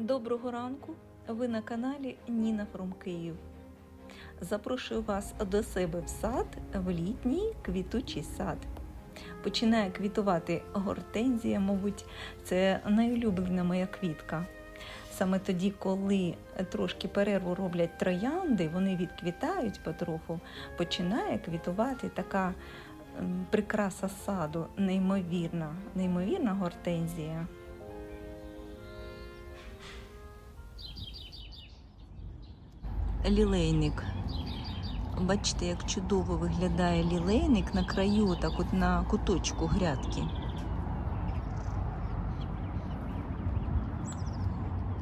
Доброго ранку! Ви на каналі Ніна Фром Київ. Запрошую вас до себе в сад в літній квітучий сад. Починає квітувати гортензія, мабуть, це найулюблена моя квітка. Саме тоді, коли трошки перерву роблять троянди, вони відквітають потроху, починає квітувати така прикраса саду, неймовірна, неймовірна гортензія. Лілейник. Бачите, як чудово виглядає лілейник на краю, так от на куточку грядки.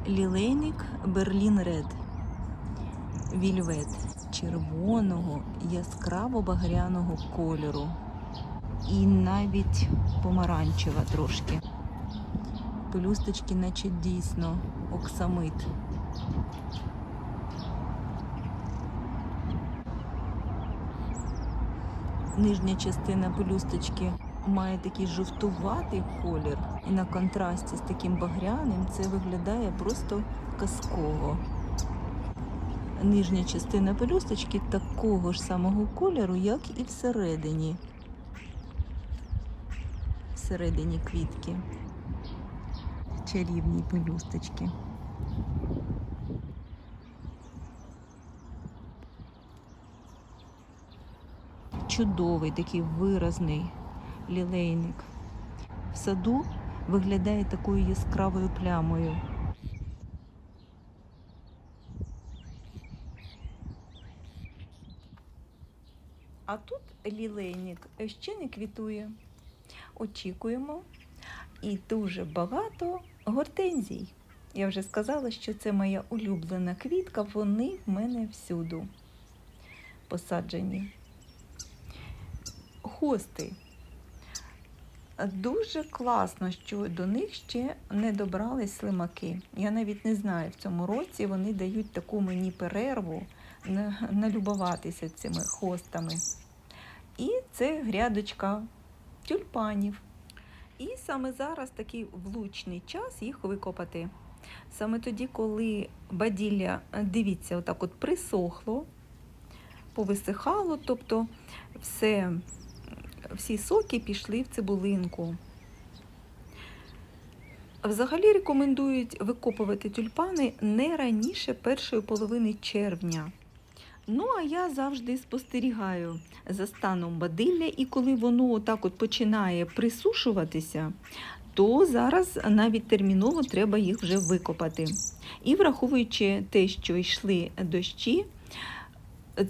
Лілейник Берлін Ред. Вільвет червоного, яскраво багряного кольору. І навіть помаранчева трошки. Пелюсточки, наче дійсно оксамит. Нижня частина пелюсточки має такий жовтуватий колір, і на контрасті з таким багряним це виглядає просто казково. Нижня частина пелюсточки такого ж самого кольору, як і всередині. Всередині квітки. Чарівні пелюсточки. Чудовий, такий виразний лілейник. В саду виглядає такою яскравою плямою. А тут лілейник ще не квітує. Очікуємо. І дуже багато гортензій. Я вже сказала, що це моя улюблена квітка, вони в мене всюду посаджені хости. Дуже класно, що до них ще не добрались слимаки. Я навіть не знаю, в цьому році вони дають таку мені перерву налюбуватися цими хостами. І це грядочка тюльпанів. І саме зараз такий влучний час їх викопати. Саме тоді, коли баділля, дивіться, отак от присохло, повисихало, тобто все всі соки пішли в цибулинку. Взагалі рекомендують викопувати тюльпани не раніше першої половини червня. Ну, а я завжди спостерігаю за станом бадилля, і коли воно так от починає присушуватися, то зараз навіть терміново треба їх вже викопати. І враховуючи те, що йшли дощі,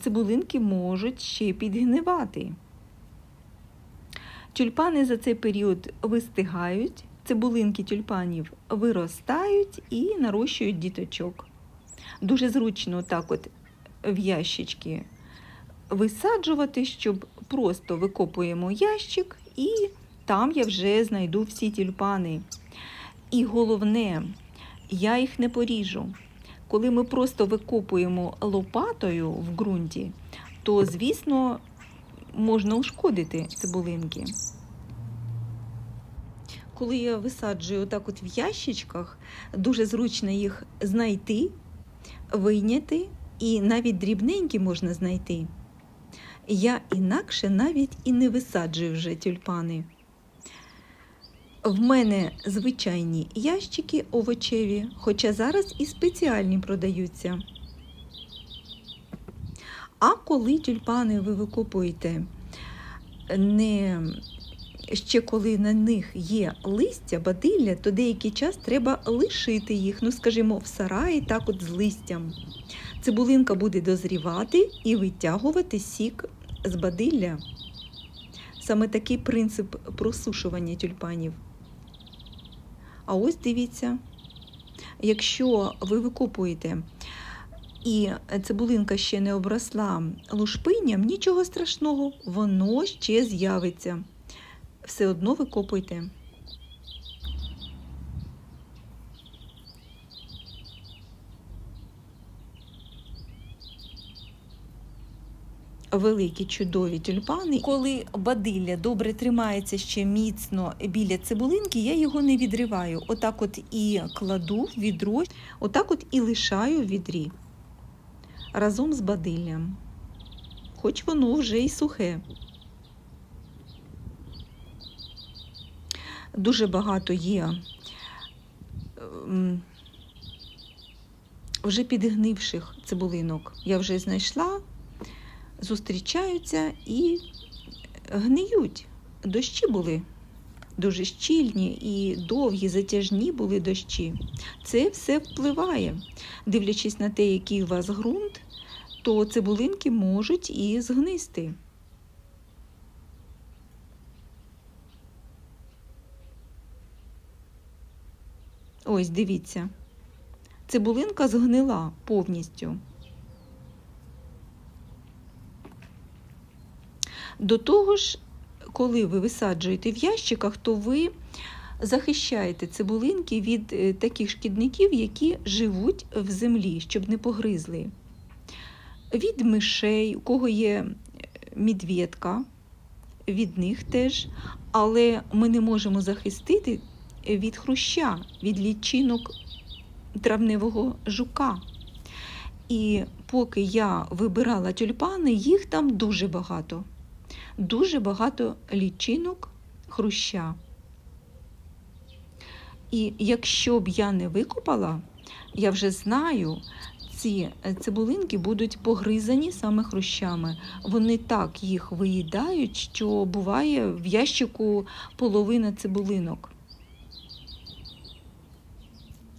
цибулинки можуть ще підгнивати. Тюльпани за цей період вистигають, цибулинки тюльпанів виростають і нарощують діточок. Дуже зручно так от в ящички висаджувати, щоб просто викопуємо ящик і там я вже знайду всі тюльпани. І головне, я їх не поріжу. Коли ми просто викопуємо лопатою в ґрунті, то, звісно, можна ушкодити цибулинки. Коли я висаджую отак от в ящичках, дуже зручно їх знайти, вийняти, і навіть дрібненькі можна знайти. Я інакше навіть і не висаджую вже тюльпани. В мене звичайні ящики овочеві, хоча зараз і спеціальні продаються. А коли тюльпани ви викопуєте не ще коли на них є листя, бадилля, то деякий час треба лишити їх, ну скажімо, в сараї так от з листям. Цибулинка буде дозрівати і витягувати сік з бадилля. Саме такий принцип просушування тюльпанів. А ось дивіться, якщо ви викопуєте і цибулинка ще не обросла лушпинням, нічого страшного, воно ще з'явиться. Все одно викопуйте. Великі чудові тюльпани. Коли бадилля добре тримається ще міцно біля цибулинки, я його не відриваю. Отак от і кладу в відро, отак от і лишаю в відрі разом з бадиллям. Хоч воно вже й сухе. Дуже багато є ем, вже підгнивших цибулинок. Я вже знайшла, зустрічаються і гниють. Дощі були дуже щільні і довгі, затяжні були дощі. Це все впливає. Дивлячись на те, який у вас ґрунт, то цибулинки можуть і згнисти. Ось, дивіться. Цибулинка згнила повністю. До того ж, коли ви висаджуєте в ящиках, то ви захищаєте цибулинки від е, таких шкідників, які живуть в землі, щоб не погризли. Від мишей, у кого є медведка, від них теж, але ми не можемо захистити від хруща, від лічинок травневого жука. І поки я вибирала тюльпани, їх там дуже багато. Дуже багато лічинок хруща. І якщо б я не викопала, я вже знаю, ці цибулинки будуть погризані саме хрущами. Вони так їх виїдають, що буває в ящику половина цибулинок.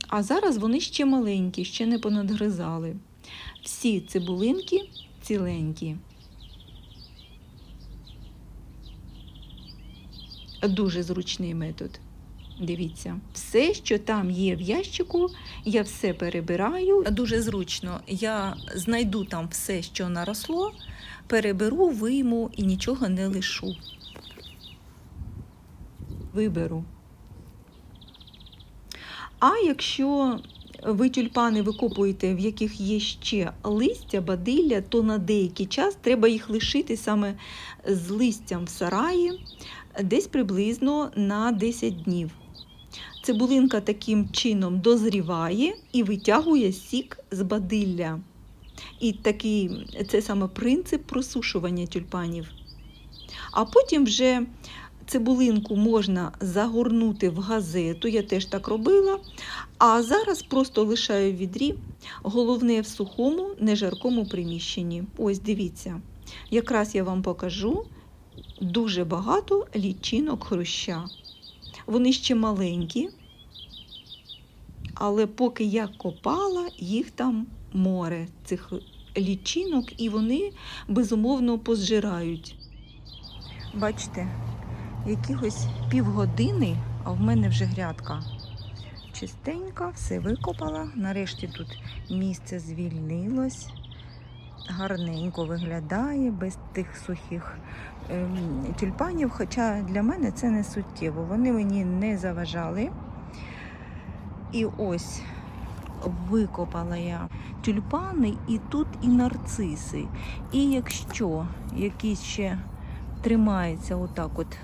А зараз вони ще маленькі, ще не понадгризали. Всі цибулинки ціленькі. Дуже зручний метод. Дивіться, все, що там є в ящику, я все перебираю. Дуже зручно. Я знайду там все, що наросло, переберу, вийму і нічого не лишу. Виберу. А якщо ви тюльпани викопуєте, в яких є ще листя, бадилля, то на деякий час треба їх лишити саме з листям в сараї, десь приблизно на 10 днів. Цибулинка таким чином дозріває і витягує сік з бадилля. І такий це саме принцип просушування тюльпанів. А потім вже цибулинку можна загорнути в газету, я теж так робила. А зараз просто лишаю в відрі, головне в сухому, нежаркому приміщенні. Ось дивіться, якраз я вам покажу дуже багато лічинок хруща. Вони ще маленькі, але поки я копала, їх там море цих лічинок, і вони безумовно позжирають. Бачите, якихось півгодини, а в мене вже грядка чистенька, все викопала. Нарешті тут місце звільнилось, гарненько виглядає, без тих сухих ем, тюльпанів. Хоча для мене це не суттєво. Вони мені не заважали. І ось викопала я тюльпани, і тут і нарциси. І якщо якісь ще тримається отак от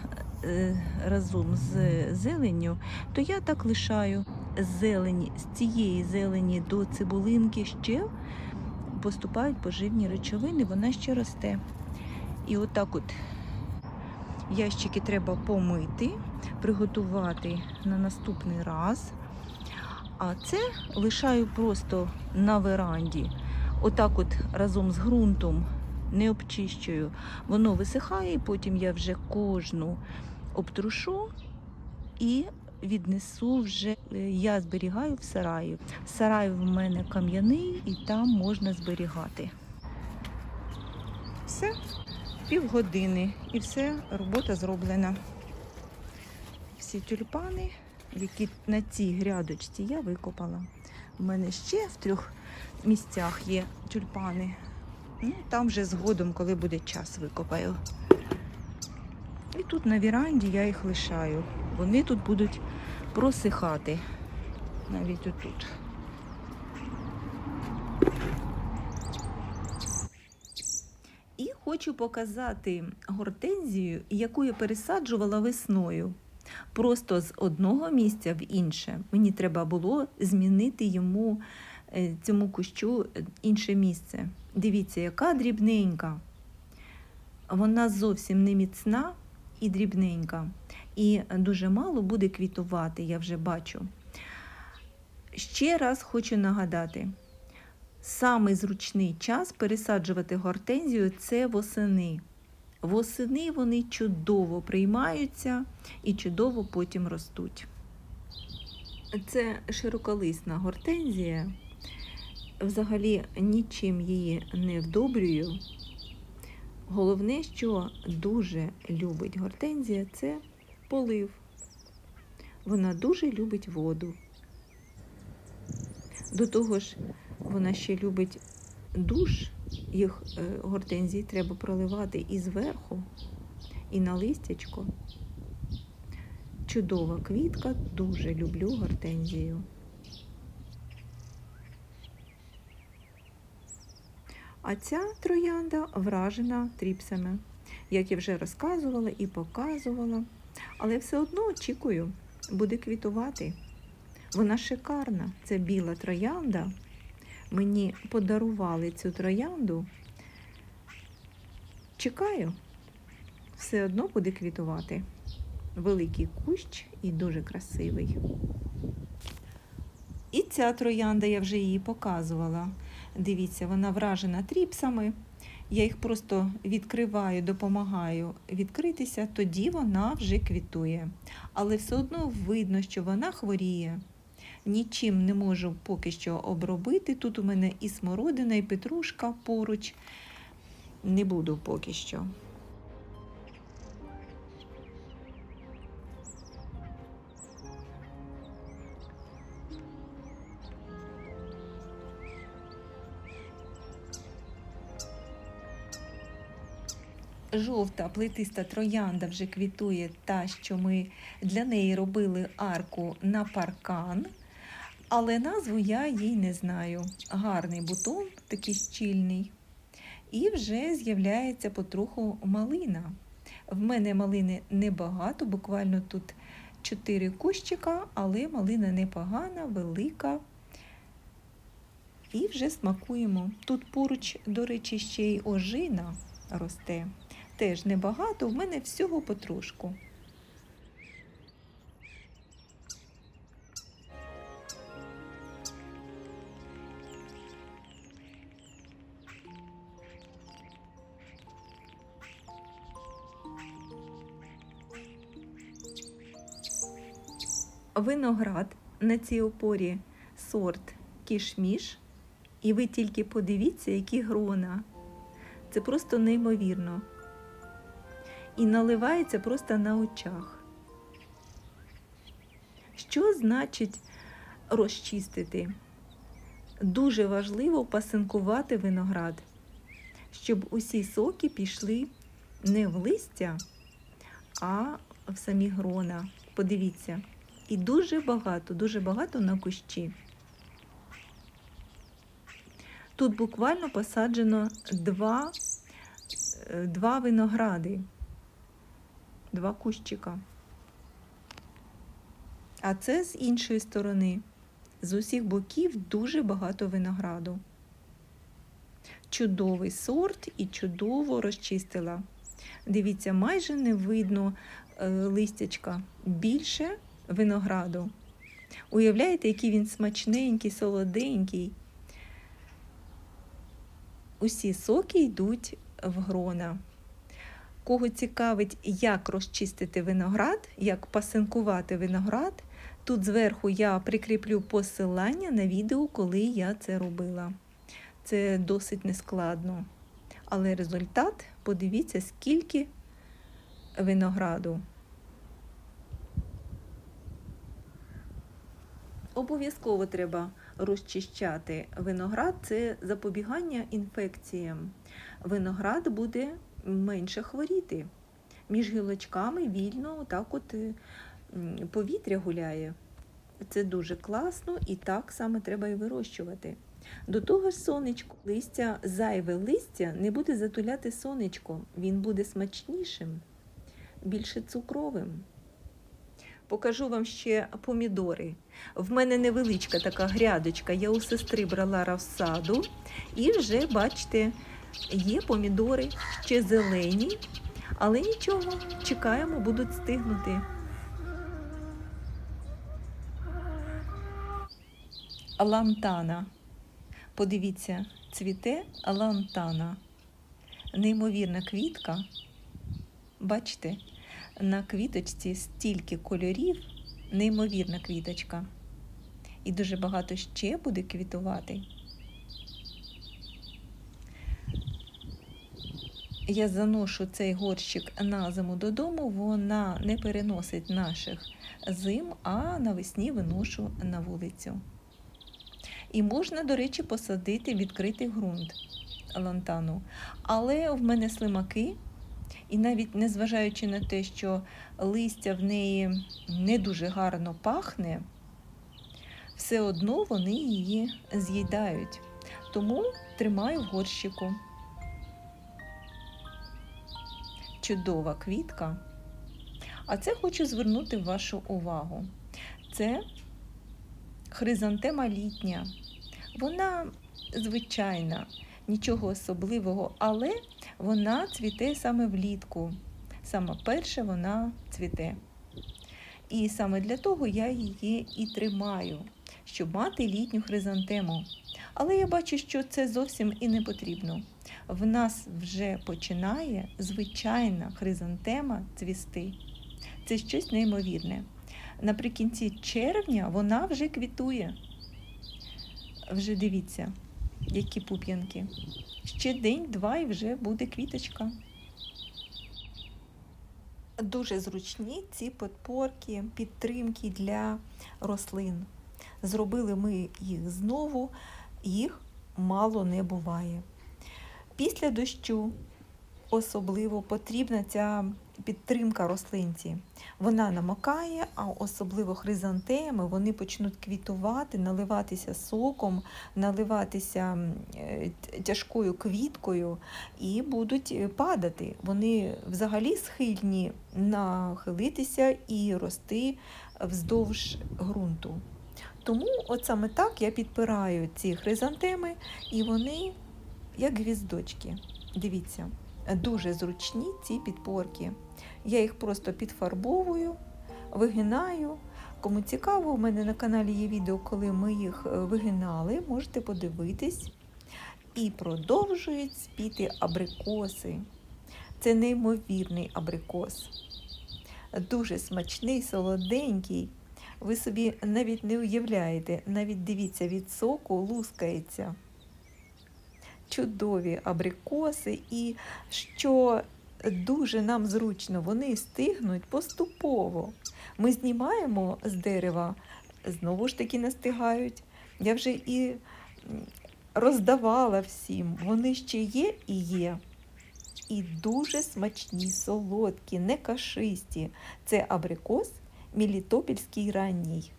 разом з зеленню, то я так лишаю зелені, з цієї зелені до цибулинки ще поступають поживні речовини, вона ще росте. І отак от ящики треба помити, приготувати на наступний раз. А це лишаю просто на веранді. Отак от разом з ґрунтом не обчищую. Воно висихає, і потім я вже кожну обтрушу і віднесу вже. е, Я зберігаю в сараї. Сарай в мене кам'яний і там можна зберігати. Все, півгодини і все, робота зроблена. Всі тюльпани, які на цій грядочці я викопала. У мене ще в трьох місцях є тюльпани. Ну, там вже згодом, коли буде час, викопаю. Тут на віранді я їх лишаю. Вони тут будуть просихати. Навіть отут. І Хочу показати гортензію, яку я пересаджувала весною. Просто з одного місця в інше. Мені треба було змінити йому е, цьому кущу е, інше місце. Дивіться, яка дрібненька. Вона зовсім не міцна і дрібненька. І дуже мало буде квітувати, я вже бачу. Ще раз хочу нагадати: самий зручний час пересаджувати гортензію це восени. Восени вони чудово приймаються і чудово потім ростуть. Це широколисна гортензія. Взагалі нічим її не вдобрюю. Головне, що дуже любить гортензія, це полив. Вона дуже любить воду. До того ж, вона ще любить душ, їх е, гортензії треба проливати і зверху, і на листячко. Чудова квітка, дуже люблю гортензію. А ця троянда вражена тріпсами, як я вже розказувала і показувала, але все одно очікую, буде квітувати. Вона шикарна, це біла троянда. Мені подарували цю троянду. Чекаю, все одно буде квітувати. Великий кущ і дуже красивий. І ця троянда, я вже її показувала. Дивіться, вона вражена тріпсами. Я їх просто відкриваю, допомагаю відкритися, тоді вона вже квітує. Але все одно видно, що вона хворіє. Нічим не можу поки що обробити. Тут у мене і смородина, і петрушка поруч. Не буду поки що. Жовта плетиста троянда вже квітує та, що ми для неї робили арку на паркан, але назву я їй не знаю. Гарний бутон, такий щільний. І вже з'являється потроху малина. В мене малини небагато, буквально тут 4 кущика, але малина непогана, велика. І вже смакуємо. Тут поруч, до речі, ще й ожина росте. Теж небагато, в мене всього потрошку. Виноград на цій опорі сорт кішміш, і ви тільки подивіться, які грона. Це просто неймовірно. І наливається просто на очах. Що значить розчистити? Дуже важливо пасинкувати виноград, щоб усі соки пішли не в листя, а в самі грона. Подивіться. І дуже багато, дуже багато на кущі. Тут буквально посаджено два, е, два виногради, два кущика. А це з іншої сторони. З усіх боків дуже багато винограду. Чудовий сорт і чудово розчистила. Дивіться, майже не видно е, листячка. Більше винограду. Уявляєте, який він смачненький, солоденький. Усі соки йдуть в грона. Кого цікавить, як розчистити виноград, як пасинкувати виноград, тут зверху я прикріплю посилання на відео, коли я це робила. Це досить нескладно. Але результат, подивіться, скільки винограду. Обов'язково треба розчищати виноград, це запобігання інфекціям. Виноград буде менше хворіти. Між гілочками вільно так от повітря гуляє. Це дуже класно і так саме треба і вирощувати. До того ж, сонечко, листя, зайве листя не буде затуляти сонечко, він буде смачнішим, більше цукровим. Покажу вам ще помідори. В мене невеличка така грядочка. Я у сестри брала розсаду, і вже, бачите, є помідори ще зелені, але нічого, чекаємо, будуть стигнути. Лантана. Подивіться, цвіте лантана. Неймовірна квітка. Бачите, на квіточці стільки кольорів, неймовірна квіточка. І дуже багато ще буде квітувати. Я заношу цей горщик на зиму додому, вона не переносить наших зим, а навесні виношу на вулицю. І можна, до речі, посадити відкритий ґрунт лантану. Але в мене слимаки, і навіть незважаючи на те, що листя в неї не дуже гарно пахне, все одно вони її з'їдають. Тому тримаю в горщику. Чудова квітка. А це хочу звернути вашу увагу. Це хризантема літня. Вона звичайна, нічого особливого, але вона цвіте саме влітку. Саме перше вона цвіте. І саме для того я її і тримаю, щоб мати літню хризантему. Але я бачу, що це зовсім і не потрібно. В нас вже починає звичайна хризантема цвісти. Це щось неймовірне. Наприкінці червня вона вже квітує. Вже дивіться, які пуп'янки. Ще день-два і вже буде квіточка. Дуже зручні ці подпорки, підтримки для рослин. Зробили ми їх знову, їх мало не буває. Після дощу особливо потрібна ця підтримка рослинці. Вона намокає, а особливо хризантеми, вони почнуть квітувати, наливатися соком, наливатися е, тяжкою квіткою і будуть е, падати. Вони взагалі схильні нахилитися і рости вздовж ґрунту. Тому от саме так я підпираю ці хризантеми, і вони як гвіздочки. Дивіться, дуже зручні ці підпорки. Я їх просто підфарбовую, вигинаю. Кому цікаво, у мене на каналі є відео, коли ми їх е, вигинали, можете подивитись. І продовжують спіти абрикоси. Це неймовірний абрикос. Дуже смачний, солоденький. Ви собі навіть не уявляєте, навіть дивіться, від соку лускається. Чудові абрикоси, і що дуже нам зручно, вони стигнуть поступово. Ми знімаємо з дерева, знову ж таки настигають. Я вже і роздавала всім. Вони ще є і є. І дуже смачні, солодкі, не кашисті. Це абрикос Мілітопільський ранній.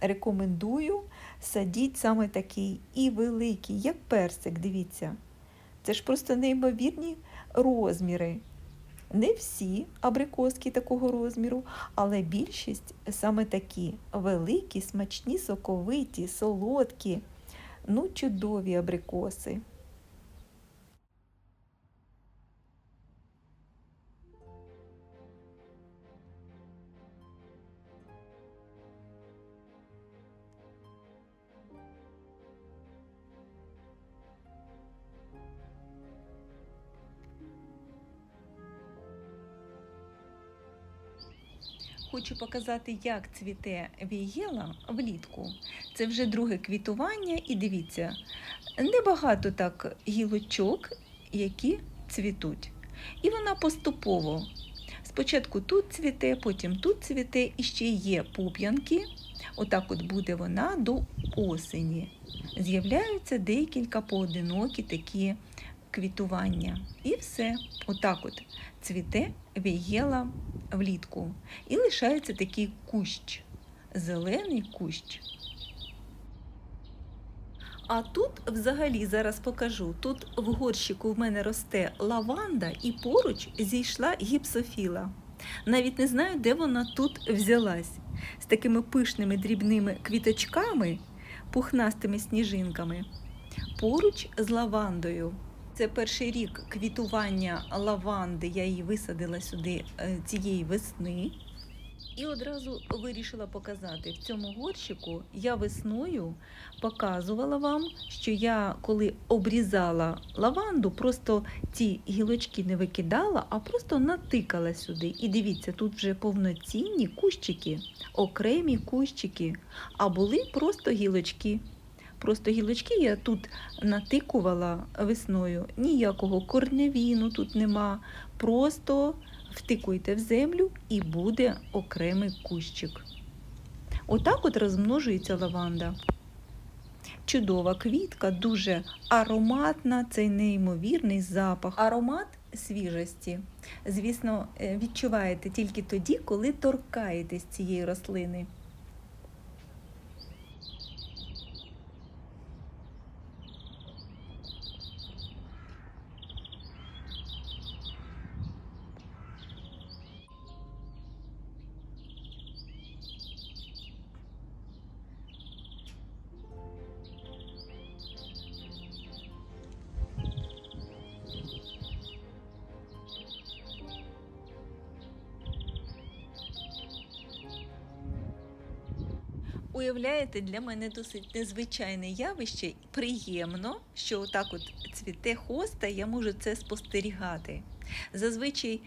Рекомендую садіть саме такий і великий, як персик, дивіться. Це ж просто неймовірні розміри. Не всі абрикоски такого розміру, але більшість саме такі великі, смачні, соковиті, солодкі, ну, чудові абрикоси. Показати, як цвіте вієла влітку. Це вже друге квітування, і дивіться, небагато так гілочок, які цвітуть. І вона поступово. Спочатку тут цвіте, потім тут цвіте, і ще є пуп'янки. Отак от буде вона до осені. З'являються декілька поодинокі такі квітування. І все. Отак от цвіте вієла влітку. І лишається такий кущ, зелений кущ. А тут взагалі зараз покажу. Тут в горщику в мене росте лаванда і поруч зійшла гіпсофіла. Навіть не знаю, де вона тут взялась. З такими пишними дрібними квіточками, пухнастими сніжинками. Поруч з лавандою. Це перший рік квітування лаванди. Я її висадила сюди е, цієї весни. І одразу вирішила показати в цьому горщику. Я весною показувала вам, що я коли обрізала лаванду, просто ці гілочки не викидала, а просто натикала сюди. І дивіться, тут вже повноцінні кущики, окремі кущики, а були просто гілочки. Просто гілочки я тут натикувала весною. Ніякого корневіну тут нема. Просто втикуйте в землю і буде окремий кущик. Отак от розмножується лаванда. Чудова квітка, дуже ароматна, цей неймовірний запах. Аромат свіжості. Звісно, е, відчуваєте тільки тоді, коли торкаєтесь цієї рослини. Уявляєте, для мене досить незвичайне явище. Приємно, що отак от цвіте хоста, я можу це спостерігати. Зазвичай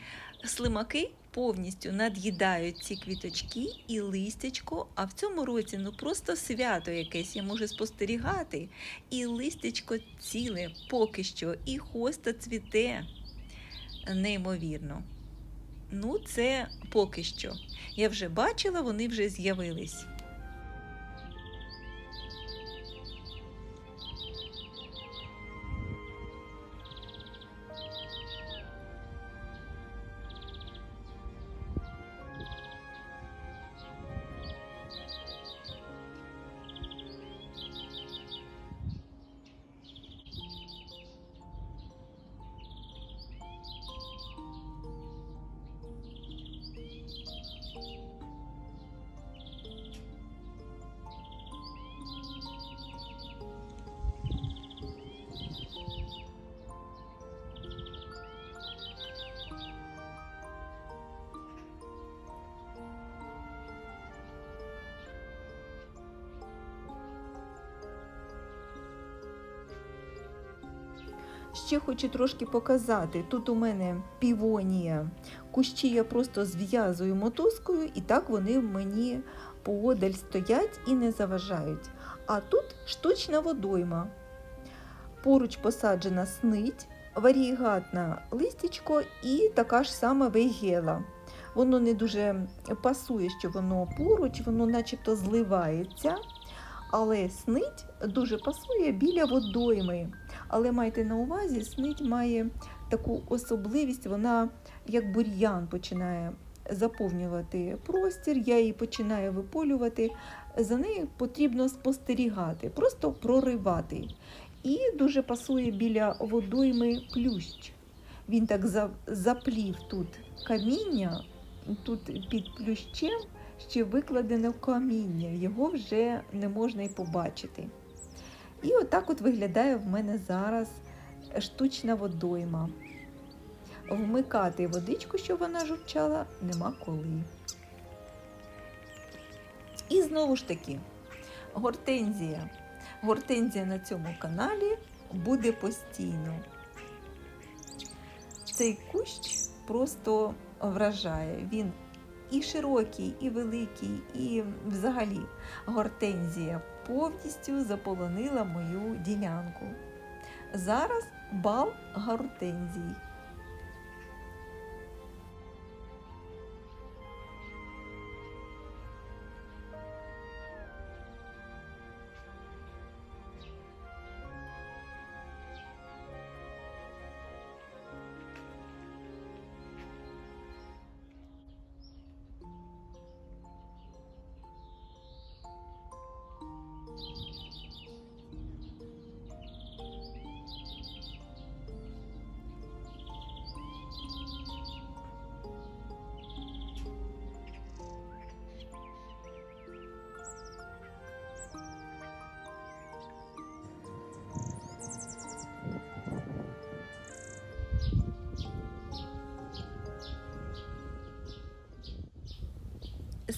слимаки повністю над'їдають ці квіточки і листячко, а в цьому році ну просто свято якесь я можу спостерігати. І листячко ціле поки що, і хоста цвіте неймовірно. Ну, це поки що. Я вже бачила, вони вже з'явились. Ще хочу трошки показати. Тут у мене півонія. Кущі я просто зв'язую мотузкою, і так вони мені поодаль стоять і не заважають. А тут штучна водойма. Поруч посаджена снить, варігатна листячко і така ж сама вейгела. Воно не дуже пасує, що воно поруч, воно начебто зливається. Але снить дуже пасує біля водойми. Але майте на увазі, снить має таку особливість, вона як бур'ян починає заповнювати простір, я її починаю виполювати. За нею потрібно спостерігати, просто проривати. І дуже пасує біля водойми плющ. Він так заплів тут каміння, тут під плющем ще викладене каміння, його вже не можна й побачити. І отак от виглядає в мене зараз штучна водойма. Вмикати водичку, щоб вона журчала, нема коли. І знову ж таки, гортензія. Гортензія на цьому каналі буде постійно. Цей кущ просто вражає. Він і широкий, і великий, і взагалі гортензія повністю заполонила мою ділянку. Зараз бал гортензій.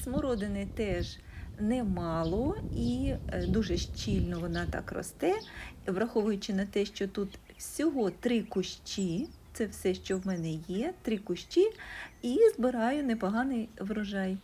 Смородини теж немало і е, дуже щільно вона так росте, враховуючи на те, що тут всього три кущі, це все, що в мене є, три кущі, і збираю непоганий врожай.